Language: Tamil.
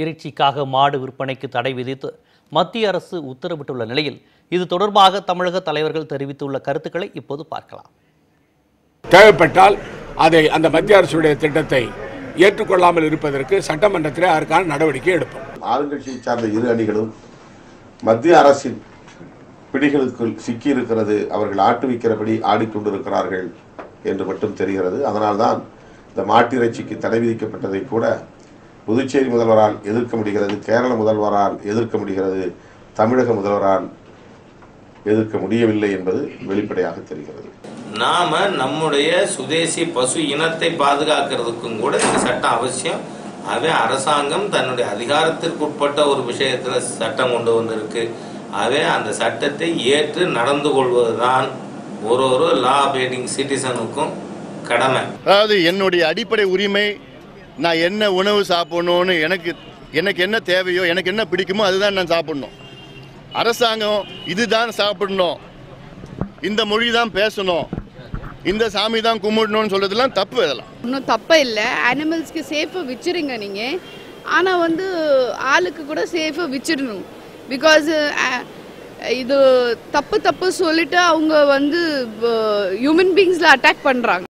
இறைச்சிக்காக மாடு விற்பனைக்கு தடை விதித்து மத்திய அரசு உத்தரவிட்டுள்ள நிலையில் இது தொடர்பாக தமிழக தலைவர்கள் தெரிவித்துள்ள கருத்துக்களை இப்போது பார்க்கலாம். தேவைப்பட்டால் அதை அந்த மத்திய அரசுடைய திட்டத்தை ஏற்றுக்கொள்ளாமல் இருப்பதற்கு சட்டமன்றத்தில் அதற்கான நடவடிக்கை எடுப்போம். ஆளுங்கட்சியை சார்ந்த இரு அணிகளும் மத்திய அரசின் பிடிகளுக்குள் சிக்கியிருக்கிறது அவர்கள் ஆட்டுவிக்கிறபடி ஆடிக்கொண்டிருக்கிறார்கள் என்று மட்டும் தெரிகிறது. அதனால்தான் இந்த மாட்டிறைச்சிக்கு தடை விதிக்கப்பட்டதை கூட புதுச்சேரி முதல்வரால் எதிர்க்க முடிகிறது கேரள முதல்வரால் எதிர்க்க முடிகிறது தமிழக முதல்வரால் எதிர்க்க முடியவில்லை என்பது வெளிப்படையாக தெரிகிறது. நாம நம்முடைய சுதேசி பசு இனத்தை பாதுகாக்கிறதுக்கும் கூட இந்த சட்டம் அவசியம். ஆகவே அரசாங்கம் தன்னுடைய அதிகாரத்திற்கு உட்பட்ட ஒரு விஷயத்துல சட்டம் கொண்டு வந்திருக்கு. ஆகவே அந்த சட்டத்தை ஏற்று நடந்து கொள்வதுதான் ஒரு ஒரு லா அபேடிங் சிட்டிசனுக்கும் கடமை. அதாவது என்னுடைய அடிப்படை உரிமை நான் என்ன உணவு சாப்பிடணும்னு எனக்கு எனக்கு என்ன தேவையோ எனக்கு என்ன பிடிக்குமோ அதுதான் நான் சாப்பிடணும். அரசாங்கம் இதுதான் சாப்பிடணும். இந்த மொழி தான் பேசணும். இந்த சாமி தான் கும்பிடணும்னு சொல்கிறதுலாம் தப்பு இதெல்லாம் ஒன்றும் தப்பே இல்லை. அனிமல்ஸ்க்கு சேஃபாக வச்சுருங்க நீங்கள் ஆனால் வந்து ஆளுக்கு கூட சேஃபாக வச்சிடணும். பிகாஸ் இது தப்பு தப்பு சொல்லிட்டு அவங்க வந்து ஹியூமன் பீங்ஸில் அட்டாக் பண்ணுறாங்க